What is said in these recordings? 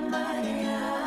Maria.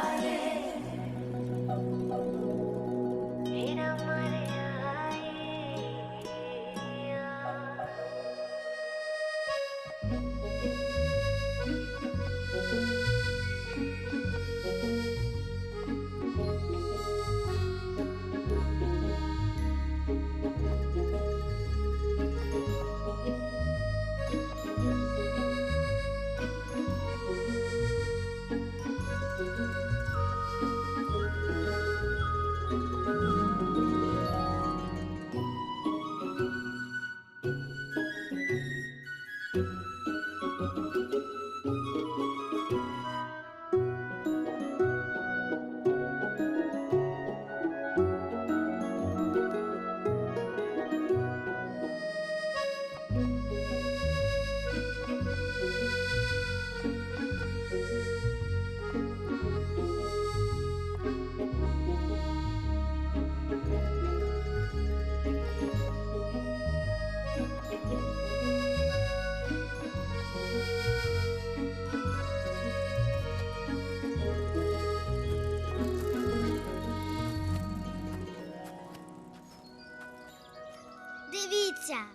Дивіться.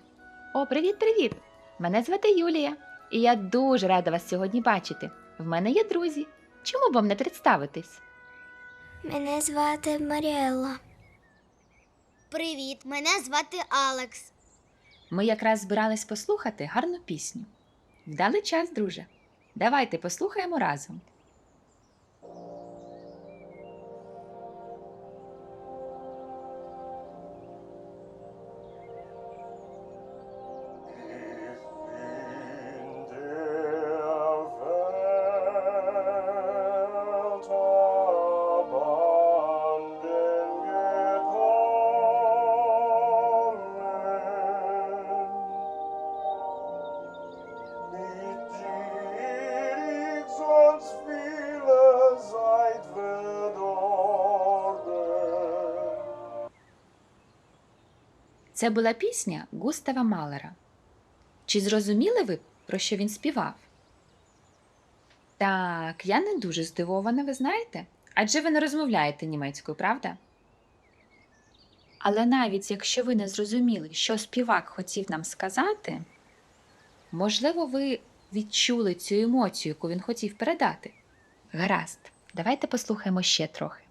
О, привіт-привіт! Мене звати Юлія, і я дуже рада вас сьогодні бачити. В мене є друзі. Чому б вам не представитись? Мене звати Маріелла. Привіт, мене звати Алекс. Ми якраз збирались послухати гарну пісню. Вдалий час, друже. Давайте послухаємо разом. Це була пісня Густава Малера. Чи зрозуміли ви, про що він співав? Так, я не дуже здивована, ви знаєте? Адже ви не розмовляєте німецькою, правда? Але навіть якщо ви не зрозуміли, що співак хотів нам сказати, можливо, ви відчули цю емоцію, яку він хотів передати. Гаразд, давайте послухаємо ще трохи.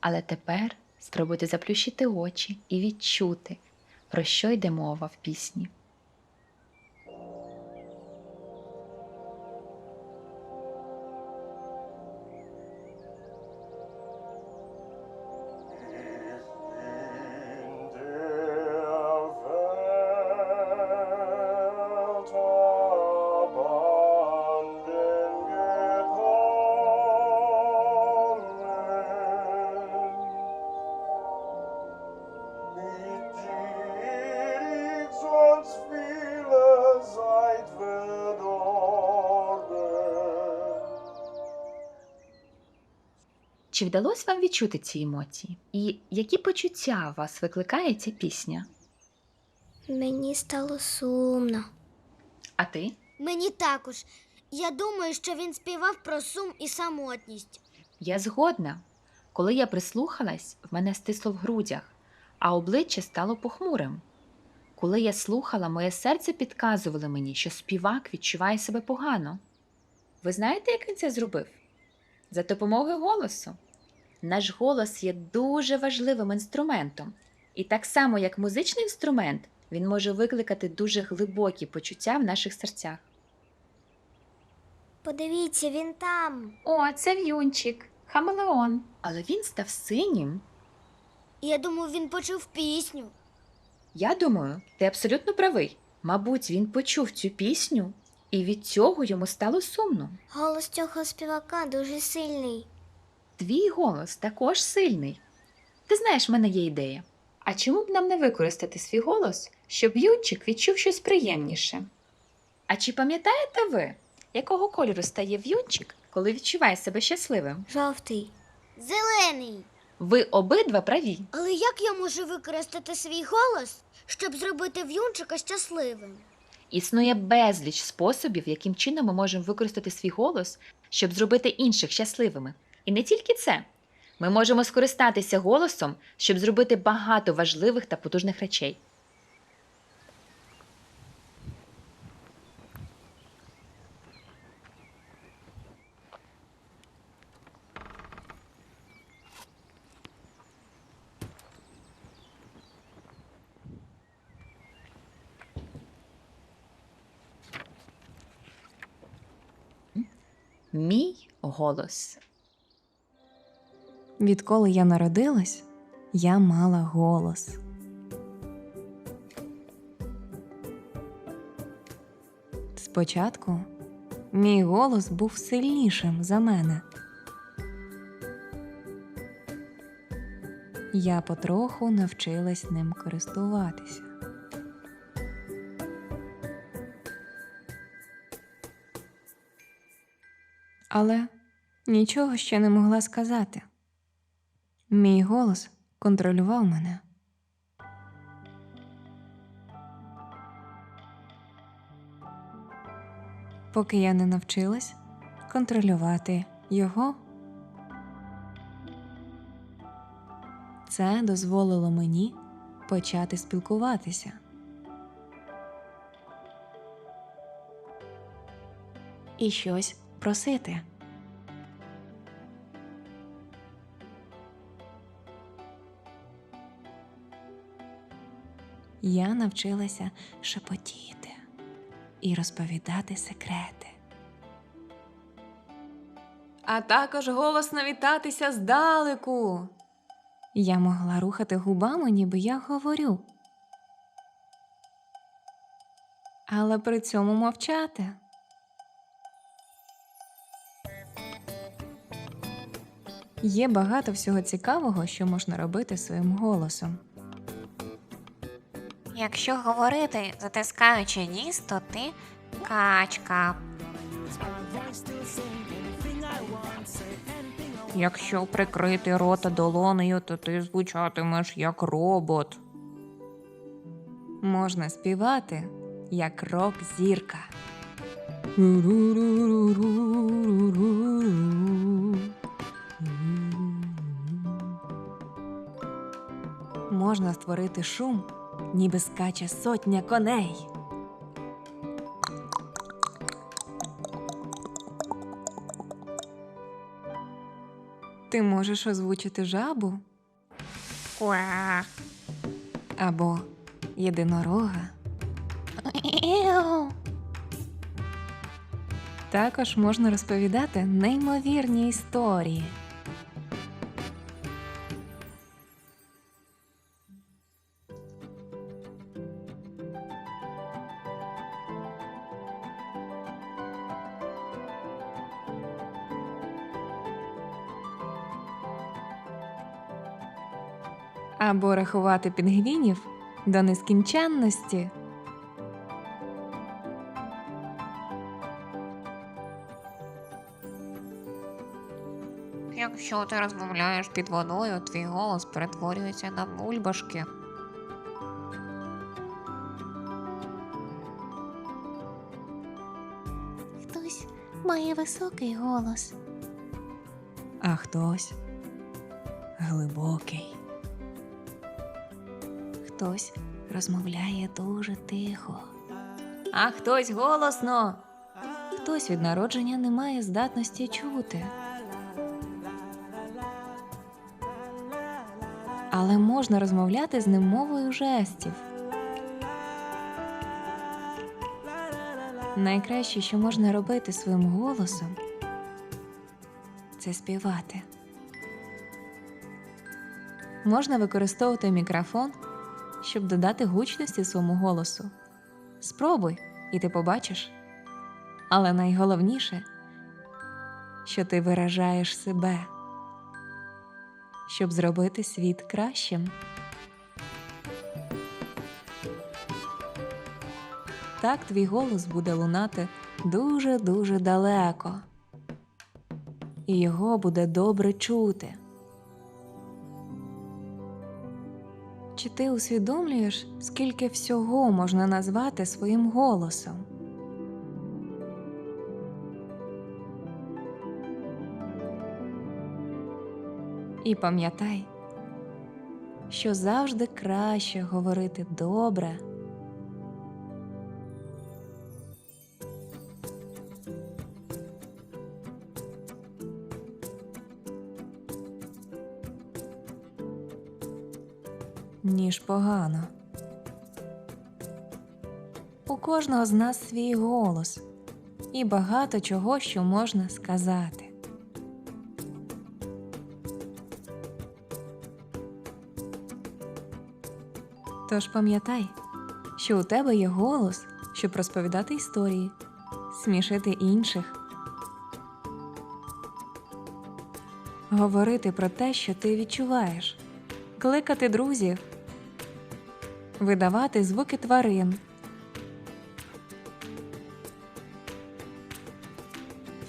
Але тепер спробуйте заплющити очі і відчути, про що йде мова в пісні. Чи вдалося вам відчути ці емоції? І які почуття у вас викликає ця пісня? Мені стало сумно. А ти? Мені також. Я думаю, що він співав про сум і самотність. Я згодна. Коли я прислухалась, в мене стисло в грудях, а обличчя стало похмурим. Коли я слухала, моє серце підказувало мені, що співак відчуває себе погано. Ви знаєте, як він це зробив? За допомогою голосу. Наш голос є дуже важливим інструментом, і так само, як музичний інструмент, він може викликати дуже глибокі почуття в наших серцях. Подивіться, він там. О, це в'юнчик, хамелеон. Але він став синім. Я думаю, він почув пісню. Я думаю, ти абсолютно правий. Мабуть, він почув цю пісню, і від цього йому стало сумно. Голос цього співака дуже сильний. Твій голос також сильний. Ти знаєш, в мене є ідея. А чому б нам не використати свій голос, щоб Юнчик відчув щось приємніше? А чи пам'ятаєте ви, якого кольору стає в'юнчик, коли відчуває себе щасливим? Жовтий. Зелений. Ви обидва праві. Але як я можу використати свій голос, щоб зробити в'юнчика щасливим? Існує безліч способів, яким чином ми можемо використати свій голос щоб зробити інших щасливими. І не тільки це. Ми можемо скористатися голосом, щоб зробити багато важливих та потужних речей. Мій голос. Відколи я народилась, я мала голос. Спочатку мій голос був сильнішим за мене. Я потроху навчилась ним користуватися. Але нічого ще не могла сказати. Мій голос контролював мене. Поки я не навчилась контролювати його. Це дозволило мені почати спілкуватися. І щось просити. Я навчилася шепотіти і розповідати секрети. А також голосно вітатися здалеку. Я могла рухати губами, ніби я говорю. Але при цьому мовчати. Є багато всього цікавого, що можна робити своїм голосом. Якщо говорити, затискаючи ніс, то ти качка. Якщо прикрити рота долонею, то ти звучатимеш як робот. Можна співати як рок-зірка. Можна створити шум, ніби скаче сотня коней. Ти можеш озвучити жабу або єдинорога. Також можна розповідати неймовірні історії. Або рахувати пінгвінів до нескінченності. Якщо ти розмовляєш під водою, твій голос перетворюється на бульбашки. Хтось має високий голос. а хтось глибокий. Хтось розмовляє дуже тихо, а хтось голосно. Хтось від народження не має здатності чути. Але можна розмовляти з ним мовою жестів. Найкраще, що можна робити своїм голосом, це співати. Можна використовувати мікрофон, щоб додати гучності своєму голосу. Спробуй, і ти побачиш. Але найголовніше, що ти виражаєш себе, щоб зробити світ кращим. Так твій голос буде лунати дуже-дуже далеко, і його буде добре чути. Чи ти усвідомлюєш, скільки всього можна назвати своїм голосом? І пам'ятай, що завжди краще говорити добре. Ніж погано. У кожного з нас свій голос і багато чого, що можна сказати. Тож пам'ятай, що у тебе є голос, щоб розповідати історії, смішити інших, говорити про те, що ти відчуваєш, кликати друзів, видавати звуки тварин.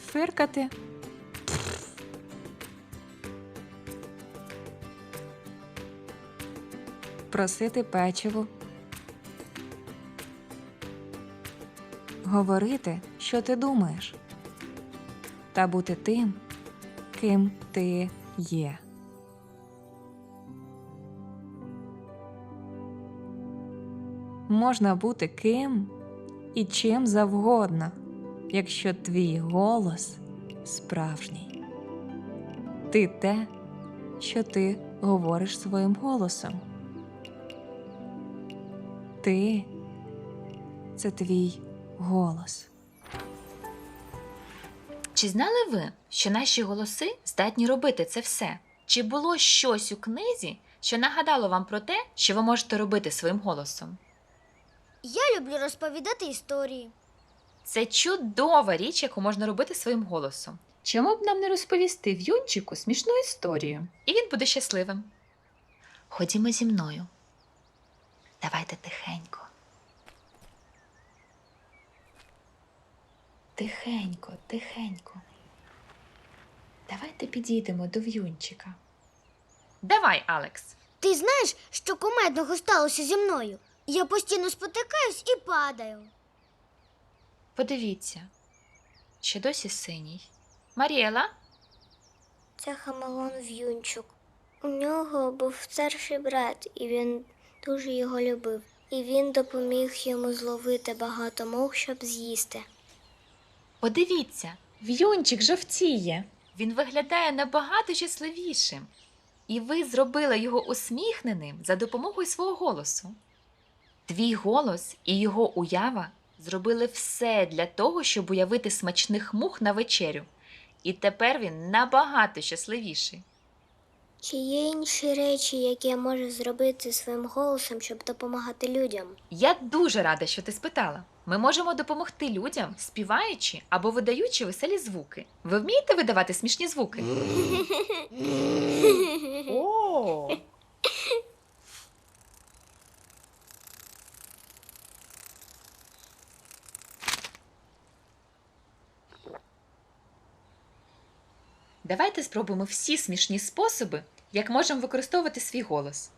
Фиркати. Просити печиво. Говорити, що ти думаєш. Та бути тим, ким ти є. Можна бути ким і чим завгодно, якщо твій голос справжній. Ти те, що ти говориш своїм голосом. Ти це твій голос. Чи знали ви, що наші голоси здатні робити це все? Чи було щось у книзі, що нагадало вам про те, що ви можете робити своїм голосом? Я люблю розповідати історії. Це чудова річ, яку можна робити своїм голосом. Чому б нам не розповісти в'юнчику смішну історію? І він буде щасливим. Ходімо зі мною. Давайте тихенько. Тихенько, тихенько. Давайте підійдемо до в'юнчика. Давай, Алекс. Ти знаєш, що кумедного сталося зі мною? Я постійно спотикаюсь і падаю. Подивіться, ще досі синій. Маріела? Це Хамелон В'юнчук. У нього був старший брат, і він дуже його любив. І він допоміг йому зловити багато мух, щоб з'їсти. Подивіться, в'юнчик жовтіє. Він виглядає набагато щасливішим. І ви зробили його усміхненим за допомогою свого голосу. Твій голос і його уява зробили все для того, щоб уявити смачних мух на вечерю. І тепер він набагато щасливіший. Чи є інші речі, які я можу зробити своїм голосом, щоб допомагати людям? Я дуже рада, що ти спитала. Ми можемо допомогти людям, співаючи або видаючи веселі звуки. Ви вмієте видавати смішні звуки? О! Давайте спробуємо всі смішні способи, як можемо використовувати свій голос.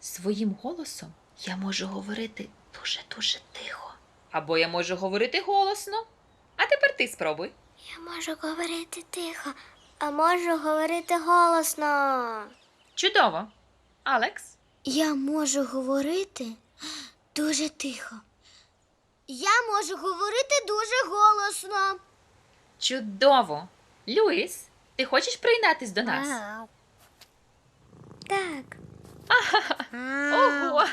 Своїм голосом я можу говорити дуже-дуже тихо. Або я можу говорити голосно. А тепер ти спробуй. Я можу говорити тихо, а можу говорити голосно. Чудово. Алекс. Я можу говорити дуже тихо. Я можу говорити дуже голосно. Чудово. Люїс, ти хочеш приєднатись до нас? Так. Ого!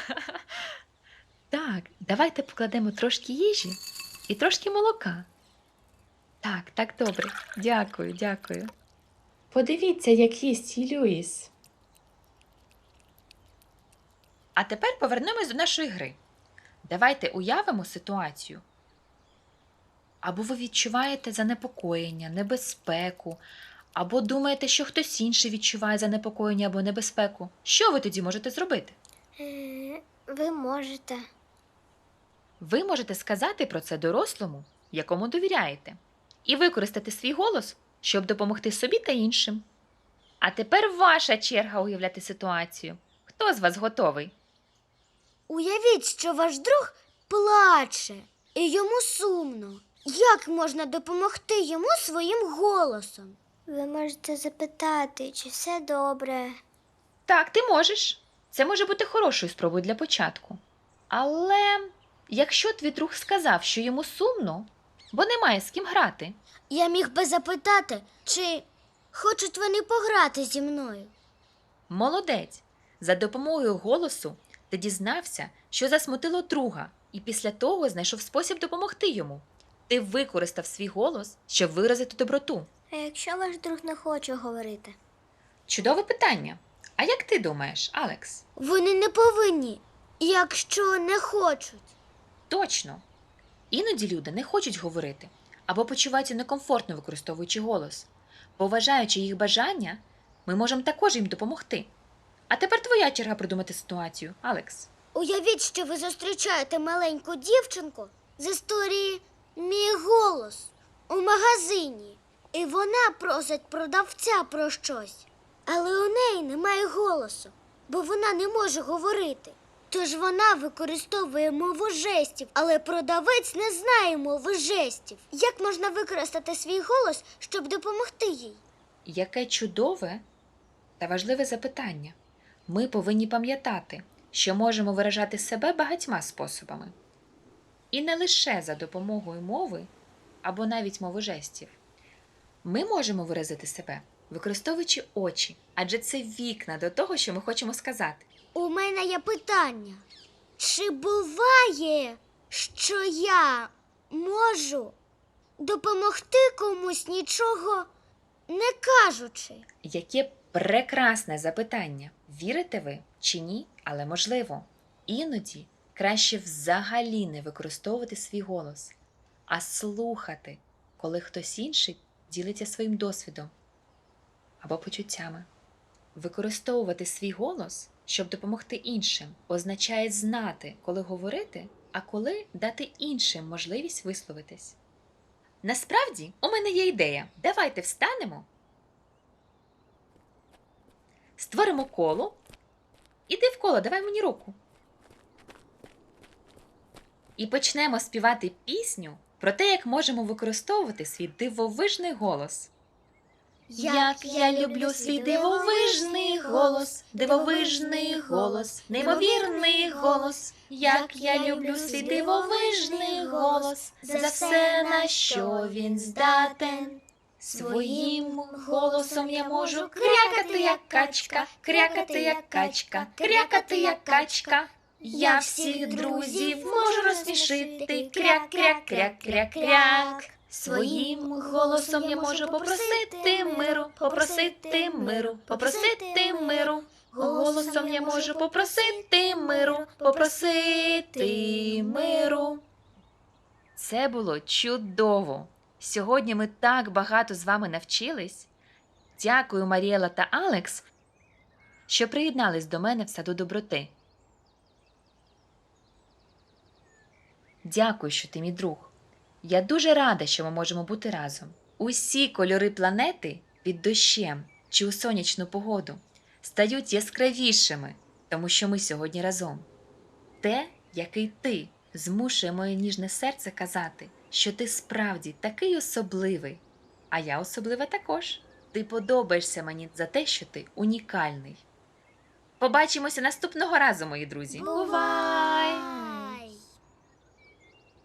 Так, давайте покладемо трошки їжі і трошки молока. Так, так, добре. Дякую, дякую. Подивіться, як їсть і Люїс. А тепер повернемось до нашої гри. Давайте уявимо ситуацію. Або ви відчуваєте занепокоєння, небезпеку, або думаєте, що хтось інший відчуває занепокоєння або небезпеку. Що ви тоді можете зробити? Е, Ви можете. Ви можете сказати про це дорослому, якому довіряєте, і використати свій голос, щоб допомогти собі та іншим. А тепер ваша черга уявляти ситуацію. Хто з вас готовий? Уявіть, що ваш друг плаче і йому сумно. Як можна допомогти йому своїм голосом? Ви можете запитати, чи все добре. Так, ти можеш. Це може бути хорошою спробою для початку. Але якщо твій друг сказав, що йому сумно, бо немає з ким грати, Я міг би запитати, чи хочуть вони пограти зі мною. молодець, за допомогою голосу ти дізнався, що засмутило друга, і після того знайшов спосіб допомогти йому. Ти використав свій голос, щоб виразити доброту. А якщо ваш друг не хоче говорити? Чудове питання. А як ти думаєш, Алекс? Вони не повинні, якщо не хочуть. Точно. Іноді люди не хочуть говорити або почуваються некомфортно використовуючи голос. Поважаючи їх бажання, ми можемо також їм допомогти. А тепер твоя черга придумати ситуацію, Алекс. Уявіть, що ви зустрічаєте маленьку дівчинку з історії Мій голос у магазині, і вона просить продавця про щось. Але у неї немає голосу, бо вона не може говорити. Тож вона використовує мову жестів, але продавець не знає мови жестів. Як можна використати свій голос, щоб допомогти їй? Яке чудове та важливе запитання. Ми повинні пам'ятати, що можемо виражати себе багатьма способами. І не лише за допомогою мови або навіть мови жестів. Ми можемо виразити себе, використовуючи очі, адже це вікна до того, що ми хочемо сказати. У мене є питання. Чи буває, що я можу допомогти комусь нічого не кажучи? Яке прекрасне запитання! Вірите ви чи ні, але можливо. Іноді краще взагалі не використовувати свій голос, а слухати, коли хтось інший ділиться своїм досвідом або почуттями. Використовувати свій голос, щоб допомогти іншим, означає знати, коли говорити, а коли дати іншим можливість висловитись. Насправді, у мене є ідея. Давайте встанемо Створимо коло. Іди в коло, давай мені руку. І почнемо співати пісню про те, як можемо використовувати свій дивовижний голос. Як я люблю свій дивовижний голос, дивовижний голос, неймовірний голос. Як я люблю свій дивовижний голос, за все, на що він здатен. Своїм голосом я можу крякати, як качка, крякати, як качка, крякати, як качка. Я всіх друзів можу розсмішити, кряк, кряк, кряк, кряк, кряк. Своїм голосом я можу попросити миру, попросити миру, попросити миру. Голосом я можу попросити миру, попросити миру. Це було чудово. Сьогодні ми так багато з вами навчились. Дякую, Маріела та Алекс, що приєднались до мене в саду доброти. Дякую, що ти мій друг. Я дуже рада, що ми можемо бути разом. Усі кольори планети під дощем чи у сонячну погоду стають яскравішими, тому що ми сьогодні разом. Те, який ти, змушує моє ніжне серце казати, що ти справді такий особливий, а я особлива також. Ти подобаєшся мені за те, що ти унікальний. Побачимося наступного разу, мої друзі. Бувай!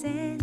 said